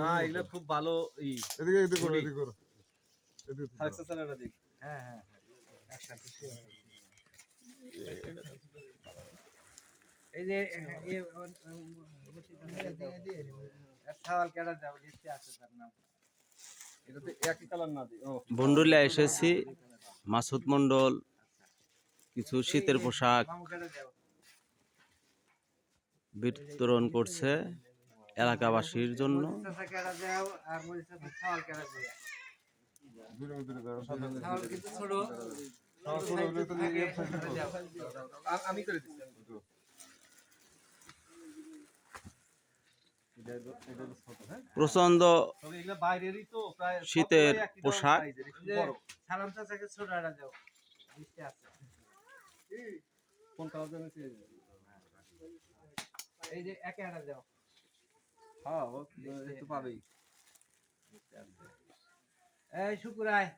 না এগুলো খুব ভালো এদিকে এদিকে করো এদিকে করো। হ্যাঁ হ্যাঁ একসাথে এই যে এই সাওয়াল কেডা যাও লিস্টে আছে তার নাম এটাতে একই কালার না দিই ও বন্ডুলিয়া এসেছি মাসুদ মন্ডল কিছু শীতের পোশাক বিতরণ করছে এলাকাবাসীর জন্য। মরিচা কেডা যাও এই যে একে একটা যাও। হ্যাঁ শুকুর আলী।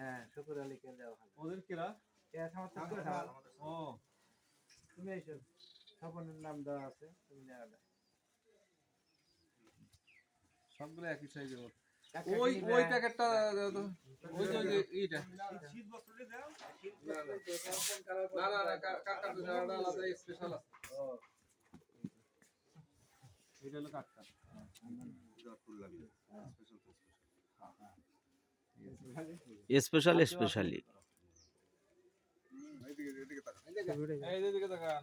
হ্যাঁ শুকুর আলীকে যাও। ওদের কেরা? কে সমর্থন ও। তুমি এসো। স্বপনের নাম দেওয়া আছে সবগুলো একই সাইজের মতো কাকা ওই ওই প্যাকেটটা ওই যে ওই যে এইটা না না না কা- কাকার দুটো আলাদা আলাদা স্পেশাল আছে। এটা হলো কাকার স্পেশাল। এই দিকে দেখান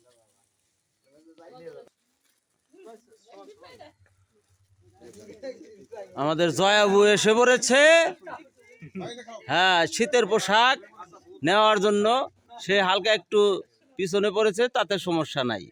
আমাদের জয়াবু এসে পড়েছে। হ্যাঁ শীতের পোশাক নেওয়ার জন্য। সে হালকা একটু পিছনে পড়েছে, তাতে সমস্যা নাই।